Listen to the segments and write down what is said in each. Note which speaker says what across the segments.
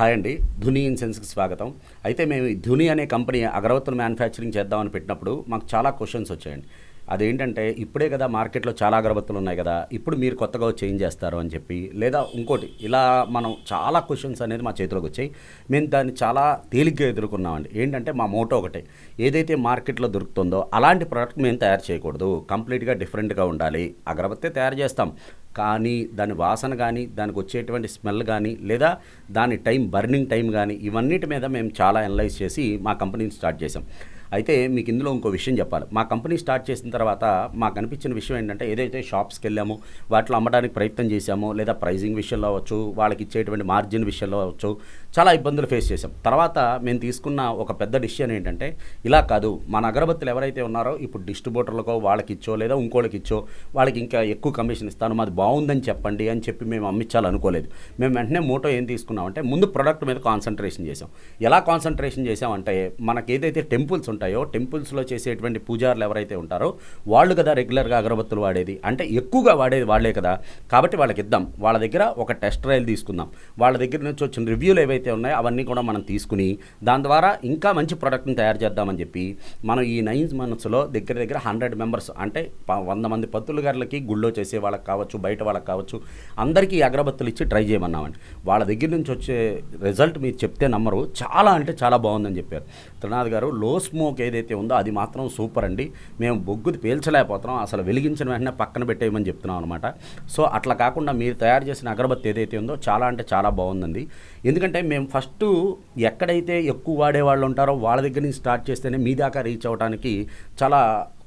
Speaker 1: Hi అండి ధుని ఇన్సెన్స్కి స్వాగతం. అయితే మేము ఈ ధుని అనే కంపెనీ అగరవత్తులు మ్యానుఫ్యాక్చరింగ్ చేద్దామని పెట్టినప్పుడు మాకు చాలా క్వశ్చన్స్ వచ్చాయండి. అదేంటంటే ఇప్పుడే కదా మార్కెట్లో చాలా అగరబత్తులు ఉన్నాయి కదా ఇప్పుడు మీరు కొత్తగా చేంజ్ చేస్తారు అని చెప్పి లేదా ఇంకోటి ఇలా మనం చాలా క్వశ్చన్స్ అనేది మా చేతిలోకి వచ్చాయి. మేము దాన్ని చాలా తేలిగ్గా ఎదుర్కొన్నామండి. ఏంటంటే మా మోటో ఒకటే ఏదైతే మార్కెట్లో దొరుకుతుందో అలాంటి ప్రోడక్ట్ మేము తయారు చేయకూడదు. కంప్లీట్గా డిఫరెంట్గా ఉండాలి. అగరబత్తే తయారు చేస్తాం. కానీ దాని వాసన కానీ దానికి వచ్చేటువంటి స్మెల్ కానీ లేదా దాని టైం బర్నింగ్ టైం కానీ ఇవన్నిటి మీద మేము చాలా అనలైజ్ చేసి మా కంపెనీని స్టార్ట్ చేసాం అయితే మీకు ఇందులో ఇంకో విషయం చెప్పాలి. మా కంపెనీ స్టార్ట్ చేసిన తర్వాత మాకు అనిపించిన విషయం ఏంటంటే ఏదైతే షాప్స్కి వెళ్ళామో వాటిలో అమ్మడానికి ప్రయత్నం చేశామో లేదా ప్రైజింగ్ విషయంలో అవ్వచ్చు వాళ్ళకి ఇచ్చేటువంటి మార్జిన్ విషయంలో అవ్వచ్చు చాలా ఇబ్బందులు ఫేస్ చేసాం తర్వాత మేము తీసుకున్న ఒక పెద్ద డిసిషన్ ఏంటంటే ఇలా కాదు మన అగరబత్తులు ఎవరైతే ఉన్నారో ఇప్పుడు డిస్ట్రిబ్యూటర్లకో వాళ్ళకి ఇచ్చో లేదా ఇంకోళ్ళకి ఇచ్చో వాళ్ళకి ఇంకా ఎక్కువ కమిషన్ ఇస్తాను మాది బాగుందని చెప్పండి అని చెప్పి మేము అమ్మించాలనుకోలేదు. మేము వెంటనే మోటో ఏం తీసుకున్నామంటే ముందు ప్రొడక్ట్ మీద కాన్సన్ట్రేషన్ చేసాం ఎలా కాన్సన్ట్రేషన్ చేసామంటే మనకి ఏదైతే టెంపుల్స్ ఉంటాయి ఉంటాయో టెంపుల్స్లో చేసేటువంటి పూజారులు ఎవరైతే ఉంటారో వాళ్ళు కదా రెగ్యులర్గా అగరబత్తులు వాడేది. అంటే ఎక్కువగా వాడేది వాళ్ళే కదా. కాబట్టి వాళ్ళకి ఇద్దాం. వాళ్ళ దగ్గర ఒక టెస్ట్ రైల్ తీసుకుందాం. వాళ్ళ దగ్గర నుంచి వచ్చిన రివ్యూలు ఏవైతే ఉన్నాయో అవన్నీ కూడా మనం తీసుకుని దాని ద్వారా ఇంకా మంచి ప్రోడక్ట్ని తయారు చేద్దామని చెప్పి మనం ఈ నైన్ మంత్స్లో దగ్గర దగ్గర హండ్రెడ్ మెంబర్స్ అంటే వంద మంది పత్తులు గారులకి గుళ్ళో చేసే వాళ్ళకి కావచ్చు బయట వాళ్ళకి కావచ్చు అందరికీ అగరబత్తులు ఇచ్చి ట్రై చేయమన్నామండి. వాళ్ళ దగ్గర నుంచి వచ్చే రిజల్ట్ మీరు చెప్తే నమ్మరు. చాలా అంటే చాలా బాగుందని చెప్పారు. త్రినాథ్ గారు లో స్మో స్మోక్ ఏదైతే ఉందో అది మాత్రం సూపర్ అండి. మేము బొగ్గుది పేల్చలేకపోతున్నాం. అసలు వెలిగించిన వెంటనే పక్కన పెట్టేయమని చెప్తున్నాం అనమాట సో అట్లా కాకుండా మీరు తయారు చేసిన అగరబత్తి ఏదైతే ఉందో చాలా అంటే చాలా బాగుందండి. ఎందుకంటే మేము ఫస్ట్ ఎక్కడైతే ఎక్కువ వాడే వాళ్ళు ఉంటారో వాళ్ళ దగ్గర నుంచి స్టార్ట్ చేస్తేనే మీ దాకా రీచ్ అవ్వడానికి చాలా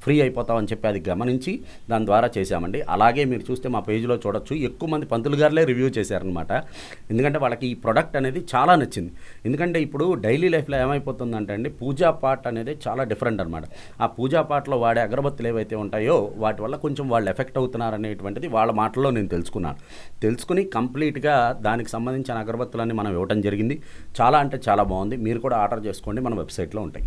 Speaker 1: ఫ్రీ అయిపోతామని చెప్పి అది గమనించి దాని ద్వారా చేశామండి. అలాగే మీరు చూస్తే మా పేజీలో చూడొచ్చు. ఎక్కువ మంది పంతులు గారులే రివ్యూ చేశారనమాట ఎందుకంటే వాళ్ళకి ఈ ప్రోడక్ట్ అనేది చాలా నచ్చింది. ఎందుకంటే ఇప్పుడు డైలీ లైఫ్లో ఏమైపోతుందంటే అండి పూజా పాట్ అనేది చాలా డిఫరెంట్ అనమాట ఆ పూజా పాటలో వాడే అగరబత్తులు ఏవైతే ఉంటాయో వాటి వల్ల కొంచెం వాళ్ళు ఎఫెక్ట్ అవుతున్నారు అనేటువంటిది వాళ్ళ మాటల్లో నేను తెలుసుకున్నాను. తెలుసుకుని కంప్లీట్గా దానికి సంబంధించిన అగరబత్తులన్నీ మనం ఇవ్వడం జరిగింది. చాలా అంటే చాలా బాగుంది. మీరు కూడా ఆర్డర్ చేసుకోండి. మన వెబ్సైట్లో ఉంటాయి.